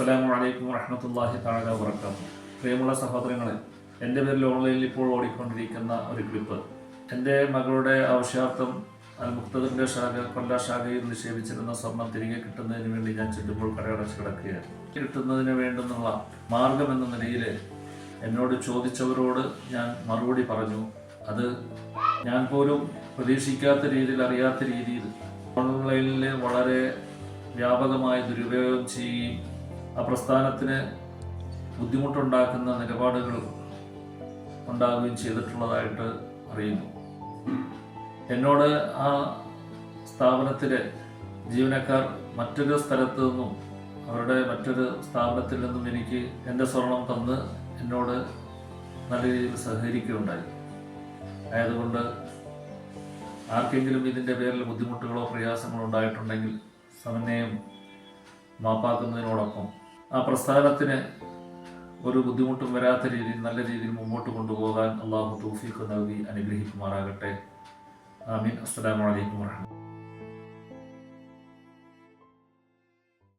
അസ്സലാമു അലൈക്കും വറഹമത്തല്ലാഹി തആല വറക്കം പ്രിയമുള്ള സഹോദരങ്ങളെ എന്റെ പേരിൽ ഓൺലൈനിൽ ഇപ്പോൾ ഓടിക്കൊണ്ടിരിക്കുന്ന ഒരു ക്ലിപ്പ്. എന്റെ മകളുടെ ആവശ്യാർത്ഥം അൽ മുക്തദിന്റെ ശാഖ കൊല്ല ശാഖയിൽ നിക്ഷേപിച്ചിരുന്ന സ്വർണം തിരികെ കിട്ടുന്നതിന് വേണ്ടി ഞാൻ ചെല്ലുമ്പോൾ കടയടച്ച് കിടക്കുകയാണ്. കിട്ടുന്നതിന് വേണ്ടുന്നുള്ള മാർഗം എന്ന നിലയിൽ എന്നോട് ചോദിച്ചവരോട് ഞാൻ മറുപടി പറഞ്ഞു. അത് ഞാൻ പോലും പ്രതീക്ഷിക്കാത്ത രീതിയിൽ അറിയാത്ത രീതിയിൽ ഓൺലൈനിൽ വളരെ വ്യാപകമായി ദുരുപയോഗം ചെയ്യുകയും ആ പ്രസ്ഥാനത്തിന് ബുദ്ധിമുട്ടുണ്ടാക്കുന്ന നിലപാടുകൾ ഉണ്ടാകുകയും ചെയ്തിട്ടുള്ളതായിട്ട് അറിയുന്നു. എന്നോട് ആ സ്ഥാപനത്തിലെ ജീവനക്കാർ മറ്റൊരു സ്ഥലത്ത് നിന്നും അവരുടെ മറ്റൊരു സ്ഥാപനത്തിൽ നിന്നും എനിക്ക് എന്റെ സ്വർണം തന്ന് എന്നോട് നല്ല രീതിയിൽ സഹകരിക്കുകയുണ്ടായി. ആയതുകൊണ്ട് ആർക്കെങ്കിലും ഇതിന്റെ പേരിൽ ബുദ്ധിമുട്ടുകളോ പ്രയാസങ്ങളോ ഉണ്ടായിട്ടുണ്ടെങ്കിൽ സമന്വയം മാപ്പാക്കുന്നതിനോടൊപ്പം ആ പ്രസ്ഥാനത്തിന് ഒരു ബുദ്ധിമുട്ടും വരാത്ത രീതിയിൽ നല്ല രീതിയിൽ മുമ്പോട്ട് കൊണ്ടുപോകാൻ അള്ളാഹു തൗഫീഖ് നൽകി അനുഗ്രഹിക്കുമാറാകട്ടെ. ആമീൻ. അസ്സലാമു അലൈക്കും വറഹ്മത്തുള്ളാഹി